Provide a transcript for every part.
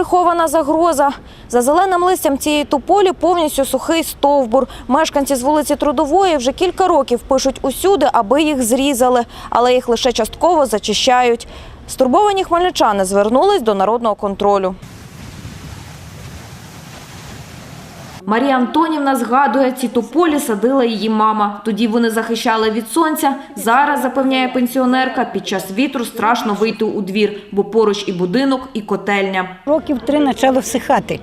прихована загроза. За зеленим листям цієї тополі повністю сухий стовбур. Мешканці з вулиці Трудової вже кілька років пишуть усюди, аби їх зрізали, але їх лише частково зачищають. Стурбовані хмельничани звернулись до народного контролю. Марія Антонівна згадує, ці тополі садила її мама. Тоді вони захищали від сонця. Зараз, запевняє пенсіонерка, під час вітру страшно вийти у двір, бо поруч і будинок, і котельня. Років три почало всихати.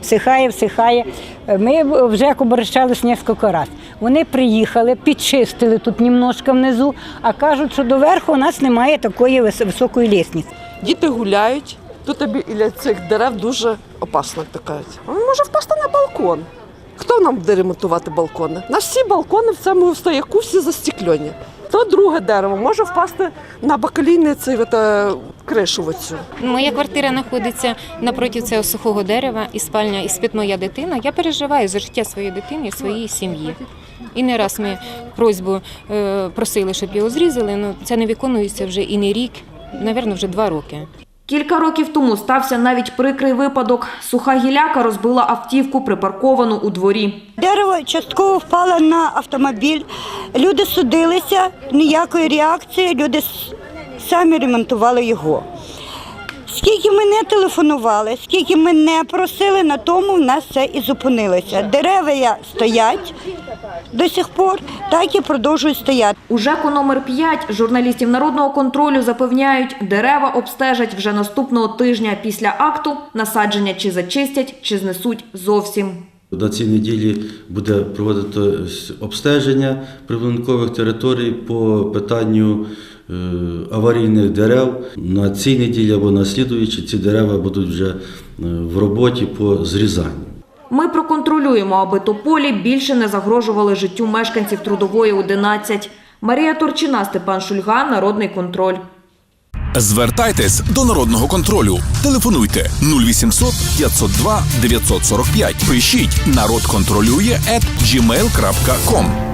Всихає, всихає. Ми вже як обращались кілька разів. Вони приїхали, підчистили тут немножко внизу, а кажуть, що доверху у нас немає такої високої лісниці. Діти гуляють. Тут біля цих дерев дуже опасно, як то кажуть. Він може впасти на балкон. Хто нам буде ремонтувати балкони? На всі балкони в цьому стояку всі застеклені. То друге дерево може впасти на бакалійне цей е, кришу оцю. Моя квартира знаходиться напроти цього сухого дерева, і спальня, і спить моя дитина. Я переживаю за життя своєї дитини і своєї сім'ї. І не раз ми просьбу е, просили, щоб його зрізали. але це не виконується вже і не рік, мабуть, вже два роки. Кілька років тому стався навіть прикрий випадок. Суха гіляка розбила автівку, припарковану у дворі. Дерево частково впало на автомобіль. Люди судилися, ніякої реакції. Люди самі ремонтували його. Скільки ми не телефонували, скільки ми не просили, на тому в нас все і зупинилося. Дерева стоять до сих пор, так і продовжують стояти. У ЖЕКу номер 5 журналістів народного контролю запевняють, дерева обстежать вже наступного тижня після акту, насадження чи зачистять, чи знесуть зовсім. На цій неділі буде проводитись обстеження прибудинкових територій по питанню аварійних дерев. На цій неділі або на слідуючі ці дерева будуть вже е, в роботі по зрізанню. Ми проконтролюємо, аби тополі більше не загрожували життю мешканців трудової 11. Марія Турчина, Степан Шульга, Народний контроль. Звертайтесь до народного контролю. Телефонуйте 0800 502 945. Пишіть народ контролює at gmail.com.